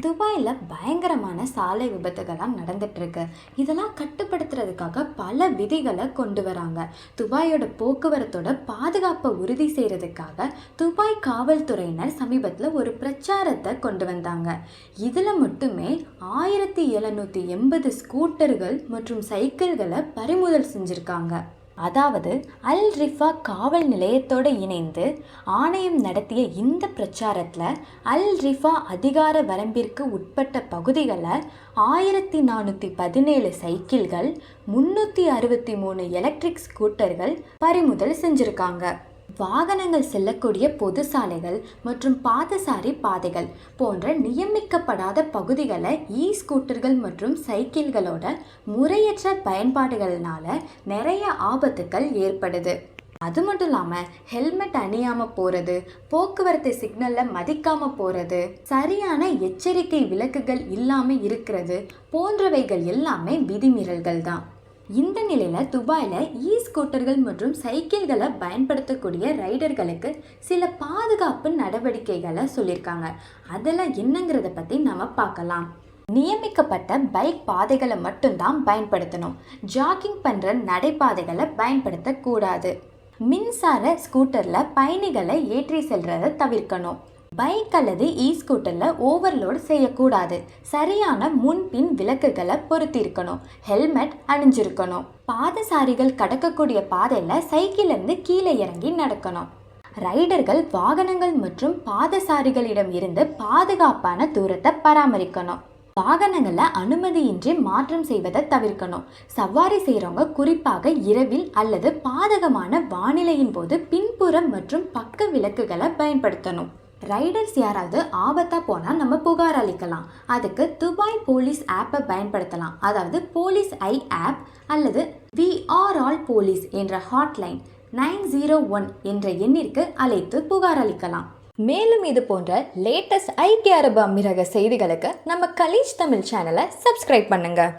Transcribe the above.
துபாயில் பயங்கரமான சாலை விபத்துகள்லாம் நடந்துட்டுருக்கு. இதெல்லாம் கட்டுப்படுத்துறதுக்காக பல விதிகளை கொண்டு வராங்க. துபாயோட போக்குவரத்தோட பாதுகாப்பை உறுதி செய்கிறதுக்காக துபாய் காவல்துறையினர் சமீபத்தில் ஒரு பிரச்சாரத்தை கொண்டு வந்தாங்க. இதில் மட்டுமே ஆயிரத்தி எழுநூற்றி எண்பது ஸ்கூட்டர்கள் மற்றும் சைக்கிள்களை பறிமுதல் செஞ்சுருக்காங்க. அதாவது அல் ரிஃபா காவல் நிலையத்தோடு இணைந்து ஆணையம் நடத்திய இந்த பிரச்சாரத்தில் அல் ரிஃபா அதிகார வரம்பிற்கு உட்பட்ட பகுதிகளை ஆயிரத்தி நானூற்றி பதினேழு சைக்கிள்கள் முந்நூற்றி அறுபத்தி மூணு எலக்ட்ரிக் ஸ்கூட்டர்கள் பறிமுதல் செஞ்சுருக்காங்க. வாகனங்கள் செல்லக்கூடிய பொது சாலைகள் மற்றும் பாதசாரி பாதைகள் போன்ற நியமிக்கப்படாத பகுதிகளை இ ஸ்கூட்டர்கள் மற்றும் சைக்கிள்களோட முறையற்ற பயன்பாடுகள்னால நிறைய ஆபத்துக்கள் ஏற்படுது. அது மட்டும் இல்லாமல் ஹெல்மெட் அணியாமல் போகிறது போக்குவரத்து சிக்னலில் மதிக்காமல் போகிறது சரியான எச்சரிக்கை விளக்குகள் இல்லாமல் இருக்கிறது போன்றவைகள் எல்லாமே விதிமீறல்கள் தான். இந்த நிலையில் துபாயில் இ ஸ்கூட்டர்கள் மற்றும் சைக்கிள்களை பயன்படுத்தக்கூடிய ரைடர்களுக்கு சில பாதுகாப்பு நடவடிக்கைகளை சொல்லியிருக்காங்க. அதெல்லாம் என்னங்கிறத பற்றி நம்ம பார்க்கலாம். நியமிக்கப்பட்ட பைக் பாதைகளை மட்டும்தான் பயன்படுத்தணும். ஜாகிங் பண்ணுற நடைபாதைகளை பயன்படுத்தக்கூடாது. மின்சார ஸ்கூட்டரில் பயணிகளை ஏற்றி செல்றதை தவிர்க்கணும். பைக் அல்லது இ ஸ்கூட்டரில் ஓவர்லோடு செய்யக்கூடாது. சரியான முன்பின் விளக்குகளை பொருத்திருக்கணும் ஹெல்மெட் அணிஞ்சிருக்கணும். பாதசாரிகள் கடக்கக்கூடிய பாதையில் சைக்கிளிருந்து கீழே இறங்கி நடக்கணும். ரைடர்கள் வாகனங்கள் மற்றும் பாதசாரிகளிடம் இருந்து பாதுகாப்பான தூரத்தை பராமரிக்கணும். வாகனங்களை அனுமதியின்றி மாற்றம் செய்வதை தவிர்க்கணும். சவாரி செய்கிறவங்க குறிப்பாக இரவில் அல்லது பாதகமான வானிலையின் போது பின்புறம் மற்றும் பக்க விளக்குகளை பயன்படுத்தணும். ரைடர்ஸ் யாராவது ஆபத்தாக போனால் நம்ம புகார் அளிக்கலாம். அதுக்கு துபாய் போலீஸ் ஆப்பை பயன்படுத்தலாம். அதாவது போலீஸ் ஐ ஆப் அல்லது வி ஆர் ஆல் போலீஸ் என்ற ஹாட்லைன் நைன் ஜீரோ ஒன் என்ற எண்ணிற்கு அழைத்து புகார் அளிக்கலாம். மேலும் இது போன்ற லேட்டஸ்ட் ஐக்கிய அரபு அமீரக செய்திகளுக்கு நம்ம கலீஜ் தமிழ் சேனலை சப்ஸ்கிரைப் பண்ணுங்கள்